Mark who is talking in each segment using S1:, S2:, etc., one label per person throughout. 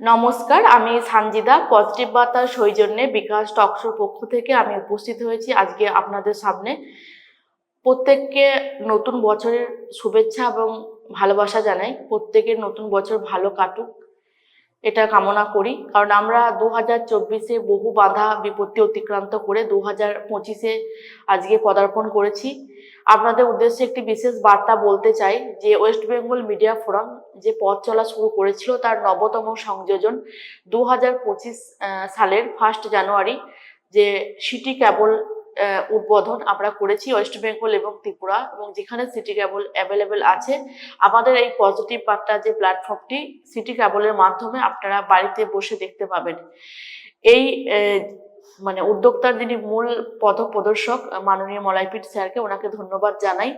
S1: নমস্কার, আমি সানজিদা পজিটিভ বার্তার সৌজন্যে বিকাশ টকশোর পক্ষ থেকে আমি উপস্থিত হয়েছি আজকে আপনাদের সামনে। প্রত্যেককে নতুন বছরের শুভেচ্ছা এবং ভালোবাসা জানাই। প্রত্যেকের নতুন বছর ভালো কাটুক। এটা কামনা করি। কারণ আমরা দু হাজার চব্বিশে বহু বাধা বিপত্তি অতিক্রান্ত করে দু হাজার পঁচিশে আজকে পদার্পণ করেছি। আপনাদের উদ্দেশ্যে একটি বিশেষ বার্তা বলতে চাই যে ওয়েস্ট বেঙ্গল মিডিয়া ফোরাম যে পথ চলা শুরু করেছিল তার নবতম সংযোজন দু হাজার পঁচিশ সালের ফার্স্ট জানুয়ারি যে সিটি ক্যাবল আহ, উদ্বোধন আমরা করেছি ওয়েস্ট বেঙ্গল এবং ত্রিপুরা এবং যেখানে সিটি ক্যাবল অ্যাভেলেবেল আছে। আমাদের এই পজিটিভ বার্তা যে প্ল্যাটফর্মটি সিটি ক্যাবলের মাধ্যমে আপনারা বাড়িতে বসে দেখতে পাবেন। এই মানে উদ্যোক্তার যিনি মূল পথপ্রদর্শক প্রদর্শক, মাননীয় মলাইপিট স্যারকে ওনাকে ধন্যবাদ জানাই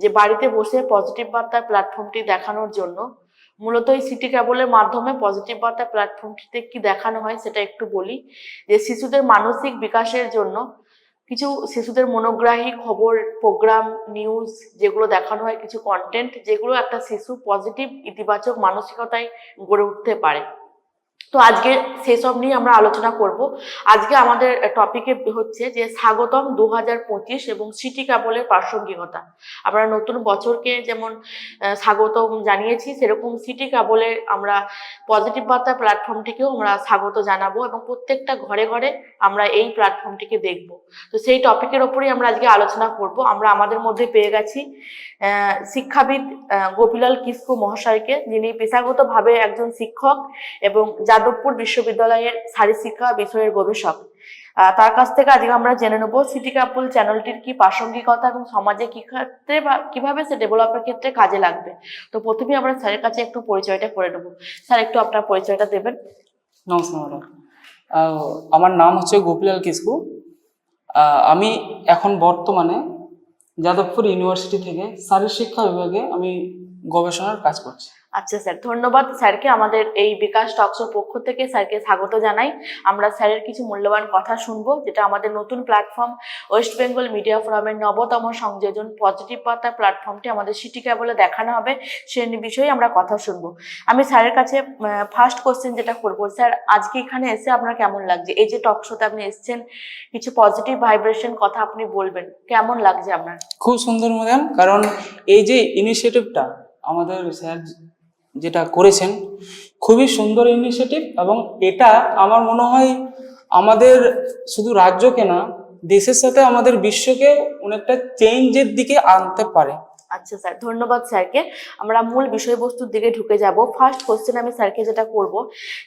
S1: যে বাড়িতে বসে পজিটিভ বার্তার প্ল্যাটফর্মটি দেখানোর জন্য। মূলত এই সিটি ক্যাবলের মাধ্যমে পজিটিভ বার্তা প্ল্যাটফর্মটিতে কি দেখানো হয় সেটা একটু বলি। যে শিশুদের মানসিক বিকাশের জন্য কিছু শিশুদের মনোগ্রাহী খবর প্রোগ্রাম নিউজ যেগুলো দেখানো হয়, কিছু কন্টেন্ট যেগুলো একটা শিশু পজিটিভ ইতিবাচক, মানসিকতায় গড়ে উঠতে পারে। তো আজকে সেসব নিয়ে আমরা আলোচনা করব। আজকে আমাদের টপিকে হচ্ছে যে স্বাগতম দু হাজার পঁচিশ এবং সিটি ক্যাবলের প্রাসঙ্গিকতা। আমরা নতুন বছরকে যেমন স্বাগতম জানিয়েছি, সেরকম সিটি ক্যাবলে আমরা পজিটিভ বার্তা প্ল্যাটফর্মটিকেও আমরা স্বাগত জানাব এবং প্রত্যেকটা ঘরে ঘরে আমরা এই প্ল্যাটফর্মটিকে দেখব। তো সেই টপিকের ওপরেই আমরা আজকে আলোচনা করব। আমরা আমাদের মধ্যে পেয়ে গেছি শিক্ষাবিদ গোপীলাল কিস্কু মহাশয়কে। যিনি পেশাগতভাবে একজন শিক্ষক এবং যাদবপুর বিশ্ববিদ্যালয়ের শারীরশিক্ষা বিষয়ের গবেষক। তার কাছ থেকে আজকে আমরা জেনে নেব সিটি ক্যাপল চ্যানেলটির কি প্রাসঙ্গিকতা এবং সমাজে কি ক্ষেত্রে বা কীভাবে সে ডেভেলপের ক্ষেত্রে কাজে লাগবে। তো প্রথমেই আমরা স্যারের কাছে একটু পরিচয়টা করে নেব। স্যার, একটু আপনার পরিচয়টা দেবেন।
S2: নমস্কার আমার নাম হচ্ছে গোপীলাল কিসকু আমি এখন বর্তমানে যাদবপুর ইউনিভার্সিটি থেকে শারীরশিক্ষা বিভাগে আমি গবেষণার কাজ করছি।
S1: আচ্ছা স্যার, ধন্যবাদ স্যারকে আমাদের এই বিকাশ টক্সের পক্ষ থেকে স্যারকে স্বাগত জানাই। আমরা স্যারের কিছু মূল্যবান কথা শুনব, যেটা আমাদের নতুন প্ল্যাটফর্ম ওয়েস্ট বেঙ্গল মিডিয়া ফোরামের নবতম সংযোজন পজিটিভ বার্তা প্ল্যাটফর্মটি আমাদের সিটি ক্যাবলে দেখানো হবে, সে বিষয়ে আমরা কথা শুনব। আমি স্যারের কাছে ফার্স্ট কোশ্চেন যেটা করব, স্যার, আজকে এখানে এসে আপনার কেমন লাগছে? এই যে টক শোতে আপনি এসেছেন, কিছু পজিটিভ ভাইব্রেশন কথা আপনি বলবেন, কেমন লাগছে আপনার?
S2: খুব সুন্দর ম্যাডাম কারণ এই যে ইনিশিয়েটিভটা আমাদের স্যার যেটা করেছেন খুবই সুন্দর ইনিশিয়েটিভ এবং এটা আমার মনে হয় আমাদের শুধু রাজ্যকে না দেশের সাথে আমাদের বিশ্বকে অনেকটা চেঞ্জের দিকে আনতে পারে।
S1: আচ্ছা স্যার ধন্যবাদ স্যারকে। আমরা মূল বিষয়বস্তুর দিকে ঢুকে যাব। ফার্স্ট কোশ্চেন আমি স্যারকে যেটা করব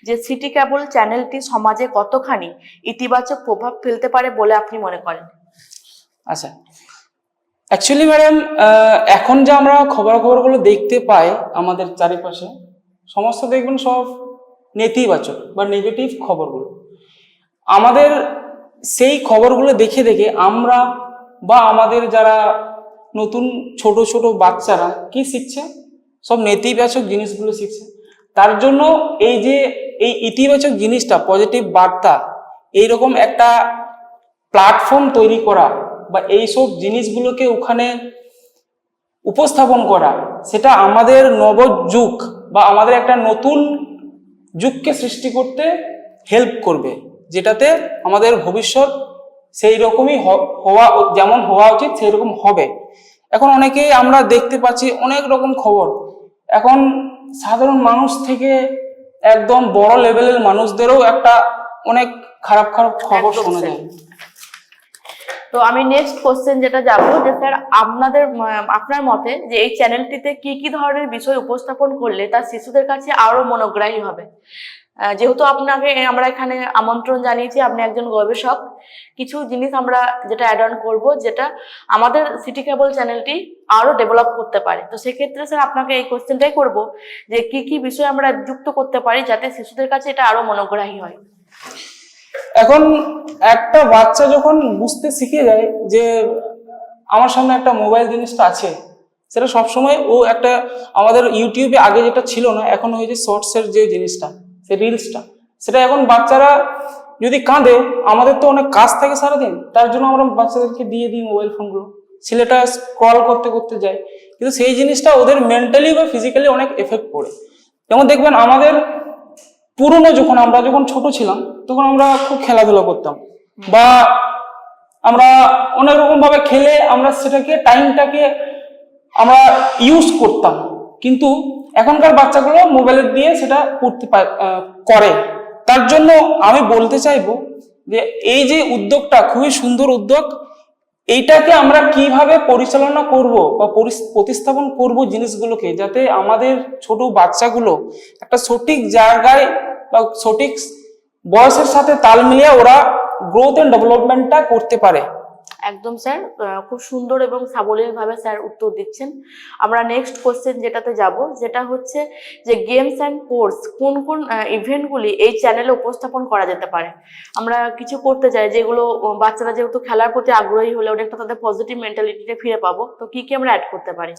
S1: যে সিটি ক্যাবল চ্যানেলটি সমাজে কতখানি ইতিবাচক প্রভাব ফেলতে পারে বলে আপনি মনে করেন?
S2: আচ্ছা অ্যাকচুয়ালি ম্যাডাম এখন যে আমরা খবরাখবরগুলো দেখতে পাই আমাদের চারিপাশে, সমস্ত দেখবেন সব নেতিবাচক বা নেগেটিভ খবরগুলো। আমাদের সেই খবরগুলো দেখে দেখে আমরা বা আমাদের যারা নতুন ছোট ছোট বাচ্চারা কি শিখছে? সব নেতিবাচক জিনিসগুলো শিখছে। তার জন্য এই যে এই ইতিবাচক জিনিসটা পজিটিভ বার্তা, এইরকম একটা প্ল্যাটফর্ম তৈরি করা বা এইসব জিনিসগুলোকে ওখানে উপস্থাপন করা সেটা আমাদের নবযুগ বা আমাদের একটা নতুন যুগকে সৃষ্টি করতে হেল্প করবে যেটাতে আমাদের ভবিষ্যৎ সেই রকমই হওয়া যেমন হওয়া উচিত সেই রকম হবে। এখন অনেকেই আমরা দেখতে পাচ্ছি অনেক রকম খবর। এখন সাধারণ মানুষ থেকে একদম বড় লেভেলের মানুষদেরও একটা অনেক খারাপ খারাপ খবর শোনা যায়।
S1: তো আমি নেক্সট কোশ্চেন যেটা যাব যে স্যার আপনাদের, আপনার মতে যে এই চ্যানেলটিতে কি কি ধরনের বিষয় উপস্থাপন করলে তার শিশুদের কাছে আরও মনোগ্রাহী হবে? যেহেতু আপনাকে আমরা এখানে আমন্ত্রণ জানিয়েছি, আপনি একজন গবেষক, কিছু জিনিস আমরা যেটা অ্যাড অন করব, যেটা আমাদের সিটি কেবল চ্যানেলটি আরও ডেভেলপ করতে পারে। তো সেক্ষেত্রে স্যার আপনাকে এই কোশ্চেনটাই করব যে কি কি বিষয় আমরা যুক্ত করতে পারি যাতে শিশুদের কাছে এটা আরও মনোগ্রাহী হয়।
S2: এখন একটা বাচ্চা যখন বুঝতে শিখে যায় যে আমার সামনে একটা মোবাইল জিনিসটা আছে, সেটা সবসময় ও একটা আমাদের ইউটিউবে আগে যেটা ছিল না, এখন হয়েছে শর্টসের যে জিনিসটা, সে রিলসটা সেটা এখন বাচ্চারা যদি কাঁদে, আমাদের তো অনেক কাজ থাকে সারাদিন, তার জন্য আমরা বাচ্চাদেরকে দিয়ে দিই মোবাইল ফোনগুলো ছেলেটা স্ক্রল করতে করতে যায়, কিন্তু সেই জিনিসটা ওদের মেন্টালি বা ফিজিক্যালি অনেক এফেক্ট পড়ে। যেমন দেখবেন আমাদের পুরনো যখন আমরা যখন ছোট ছিলাম, তখন আমরা খুব খেলাধুলা করতাম। বা আমরা অনেক রকম ভাবে খেলে আমরা সেটাকে, টাইমটাকে আমরা ইউজ করতাম। কিন্তু এখনকার বাচ্চাগুলো মোবাইলের দিয়ে সেটা করতে করে। তার জন্য আমি বলতে চাইব যে, এই যে উদ্যোগটা খুবই সুন্দর উদ্যোগ এইটাকে আমরা কীভাবে পরিচালনা করব বা প্রতিস্থাপন করব জিনিসগুলোকে যাতে আমাদের ছোট বাচ্চাগুলো একটা সঠিক জায়গায় বা সঠিক বয়সের সাথে তাল মিলিয়ে ওরা গ্রোথ এন্ড ডেভেলপমেন্টটা করতে পারে।
S1: একদম স্যার খুব সুন্দর এবং সাবলীল ভাবে স্যার উত্তর দিচ্ছেন। আমরা নেক্সট কোশ্চেন যেটাতে যাব, যেটা হচ্ছে যে গেমস অ্যান্ড কোর্স কোন কোন ইভেন্টগুলি এই চ্যানেলে উপস্থাপন করা যেতে পারে? আমরা কিছু করতে চাই, যেগুলো বাচ্চারা যেহেতু খেলার প্রতি আগ্রহী হলে অনেকটা তাদের পজিটিভ মেন্টালিটিতে ফিরে পাবো। তো কি কি আমরা অ্যাড করতে পারি?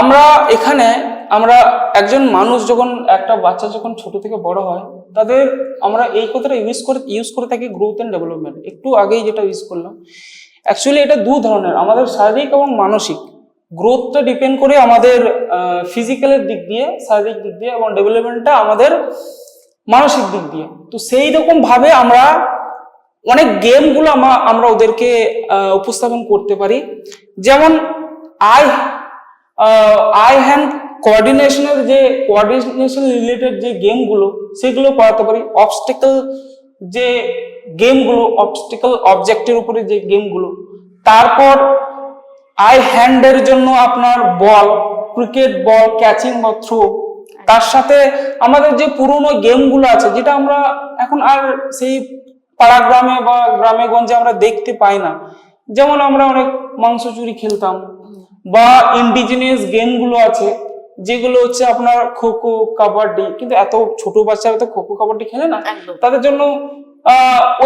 S2: আমরা এখানে, আমরা একজন মানুষ যখন, একটা বাচ্চা যখন ছোট থেকে বড় হয়, তাদের আমরা এই কথাটা ইউজ করে ইউজ করে থাকি গ্রোথ অ্যান্ড ডেভেলপমেন্ট একটু আগেই যেটা ইউজ করলাম। অ্যাকচুয়ালি এটা দু ধরনের, আমাদের শারীরিক এবং মানসিক। গ্রোথটা ডিপেন্ড করে আমাদের ফিজিক্যালের দিক দিয়ে, শারীরিক দিক দিয়ে এবং ডেভেলপমেন্টটা আমাদের মানসিক দিক দিয়ে। তো সেই রকম ভাবে আমরা অনেক গেমগুলো আমরা ওদেরকে উপস্থাপন করতে পারি। যেমন আই আই হ্যান্ড কোঅর্ডিনেশনের যে কোঅর্ডিনেশন রিলেটেড যে গেমগুলো সেগুলো করাতে পারি। অবস্টেকল যে গেমগুলো অবস্টেকল অবজেক্টের উপরে যে গেমগুলো তারপর আই হ্যান্ডের জন্য আপনার বল ক্রিকেট বল ক্যাচিং বা থ্রো তার সাথে আমাদের যে পুরনো গেমগুলো আছে, যেটা আমরা এখন আর সেই পাড়া গ্রামে বা গ্রামে গঞ্জে আমরা দেখতে পাই না। যেমন আমরা অনেক মাংস চুরি খেলতাম। বা ইন্ডিজিনিয়াস গেমগুলো আছে যেগুলো হচ্ছে আপনার খোখো কাবাডি কিন্তু এত ছোট বাচ্চারা তো খোখো কাবাডি খেলে না। তাদের জন্য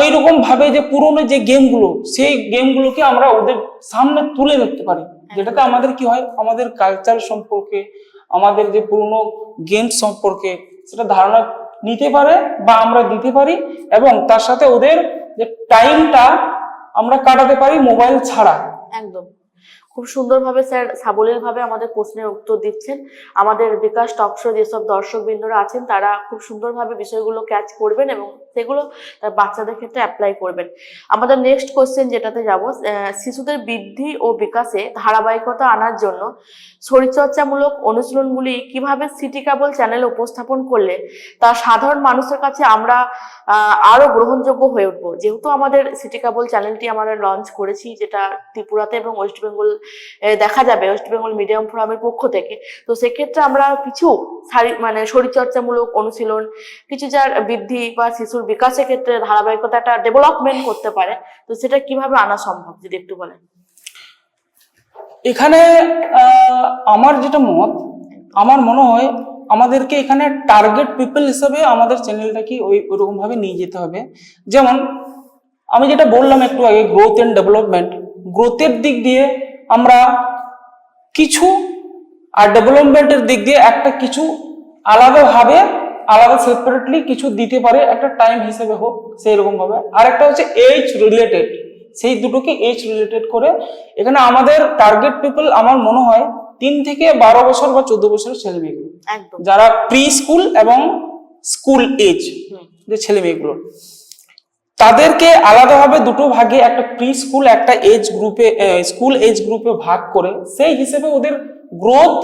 S2: ওই রকম ভাবে যে পুরোনো যে গেমগুলো সেই গেমগুলোকে আমরা ওদের সামনে তুলে ধরতে পারি। যেটাতে আমাদের কি হয় আমাদের কালচার সম্পর্কে আমাদের যে পুরনো গেম সম্পর্কে সেটা ধারণা নিতে পারে বা আমরা দিতে পারি এবং তার সাথে ওদের যে টাইমটা আমরা কাটাতে পারি মোবাইল ছাড়া।
S1: একদম। খুব সুন্দরভাবে স্যার সাবলীলভাবে আমাদের প্রশ্নের উত্তর দিচ্ছেন। আমাদের বিকাশ টকশো যেসব দর্শকবৃন্দরা আছেন, তারা খুব সুন্দরভাবে বিষয়গুলো ক্যাচ করবেন এবং সেগুলো তার বাচ্চাদের ক্ষেত্রে অ্যাপ্লাই করবেন। আমাদের নেক্সট কোয়েশ্চেন যেটাতে যাব শিশুদের বৃদ্ধি ও বিকাশে ধারাবাহিকতা আনার জন্য শরীরচর্চামূলক অনুশীলনগুলি কীভাবে সিটি কেবল চ্যানেল উপস্থাপন করলে তা সাধারণ মানুষের কাছে আমরা আরও গ্রহণযোগ্য হয়ে উঠবো। যেহেতু আমাদের সিটি কেবল চ্যানেলটি আমরা লঞ্চ করেছি, যেটা ত্রিপুরাতে এবং ওয়েস্ট বেঙ্গল দেখা যাবে ওয়েস্ট বেঙ্গল মিডিয়াম ফোরামের পক্ষ থেকে। তো সেক্ষেত্রে আমরা কিছু মানে শরীরচর্চামূলক অনুশীলন, কিছু যার বৃদ্ধি বা শিশুর বিকাশের ক্ষেত্রে ধারাবাহিকতা একটা ডেভেলপমেন্ট করতে পারে। তো সেটা কীভাবে আনা সম্ভব, যদি একটু বলেন?
S2: এখানে আমার যেটা মত, আমার মনে হয় আমাদেরকে এখানে টার্গেট পিপল হিসেবে আমাদের চ্যানেলটাকে ওই ওরকম ভাবে নিয়ে যেতে হবে। যেমন, আমি যেটা বললাম একটু আগে গ্রোথ এন্ড ডেভেলপমেন্ট গ্রোথের দিক দিয়ে আমরা কিছু আর ডেভেলপমেন্টের দিক দিয়ে একটা কিছু আলাদাভাবে আলাদা সেপারেটলি কিছু দিতে পারে একটা টাইম হিসেবে হোক সেই রকম ভাবে। আর একটা হচ্ছে এইজ রিলেটেড সেই দুটোকে এজ রিলেটেড করে এখানে আমাদের টার্গেট পিপল আমার মনে হয় তিন থেকে বারো বছর বা চোদ্দ বছরের ছেলে মেয়েগুলো। যারা প্রি স্কুল এবং স্কুল এজ যে ছেলে মেয়েগুলো। তাদেরকে আলাদাভাবে দুটো ভাগে একটা প্রি স্কুল একটা এজ গ্রুপে স্কুল এজ গ্রুপে ভাগ করে সেই হিসেবে ওদের গ্রোথ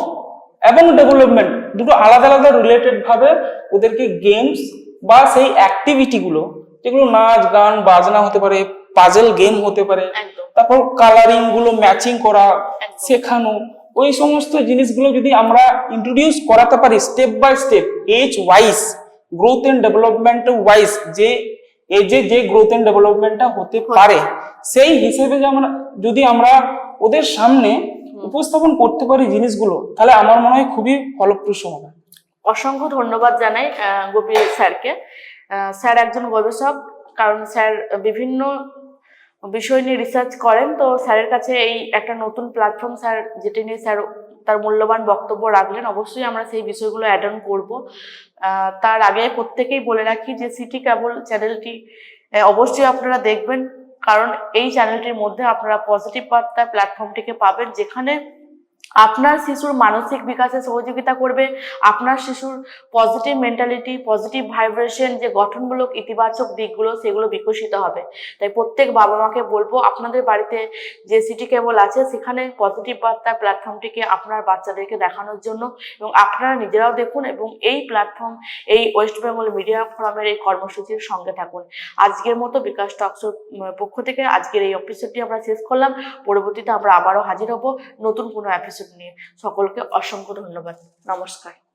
S2: এবং ডেভেলপমেন্ট দুটো আলাদা আলাদা রিলেটেড ভাবে ওদেরকে গেমস বা সেই অ্যাক্টিভিটি গুলো যেগুলো নাচ গান বাজনা হতে পারে পাজেল গেম হতে পারে তারপর কালারিংগুলো ম্যাচিং করা শেখানো ওই সমস্ত জিনিসগুলো যদি আমরা ইন্ট্রোডিউস করাতে পারি step by step age wise growth and development wise যে এজে যে গ্রোথ এন্ড ডেভেলপমেন্টটা হতে পারে সেই হিসেবে যে আমরা যদি আমরা ওদের সামনে উপস্থাপন করতে পারি জিনিসগুলো, তাহলে আমার মনে হয় খুবই ফলপ্রসূ হবে।
S1: অসংখ্য ধন্যবাদ জানাই গোপী স্যারকে। স্যার একজন গবেষক, কারণ স্যার বিভিন্ন বিষয় নিয়ে রিসার্চ করেন, তো স্যারের কাছে এই একটা নতুন প্ল্যাটফর্ম স্যার, যেটি নিয়ে স্যার তার মূল্যবান বক্তব্য রাখলেন, অবশ্যই আমরা সেই বিষয়গুলো অ্যাড অন করব। তার আগে প্রত্যেকেই বলে রাখি যে সিটি কেবল চ্যানেলটি অবশ্যই আপনারা দেখবেন। কারণ এই চ্যানেলটির মধ্যে আপনারা পজিটিভ বার্তা প্ল্যাটফর্মটিকে পাবেন যেখানে আপনার শিশুর মানসিক বিকাশে সহযোগিতা করবে, আপনার শিশুর পজিটিভ মেন্টালিটি পজিটিভ ভাইব্রেশন যে গঠনমূলক ইতিবাচক দিকগুলো, সেগুলো বিকশিত হবে। তাই প্রত্যেক বাবা মাকে বলব, আপনাদের বাড়িতে যে সিটি কেবল আছে, সেখানে পজিটিভ বার্তা প্ল্যাটফর্মটিকে আপনার বাচ্চাদেরকে দেখানোর জন্য এবং আপনারা নিজেরাও দেখুন এবং এই প্ল্যাটফর্ম এই ওয়েস্ট বেঙ্গল মিডিয়া ফোরামের এই কর্মসূচির সঙ্গে থাকুন। আজকের মতো বিকাশ টক্সের পক্ষ থেকে আজকের এই এপিসোডটি আমরা শেষ করলাম। পরবর্তীতে আমরা আবারও হাজির হব নতুন কোনো এপিসোড নিয়ে সকলকে অসংখ্য ধন্যবাদ। নমস্কার।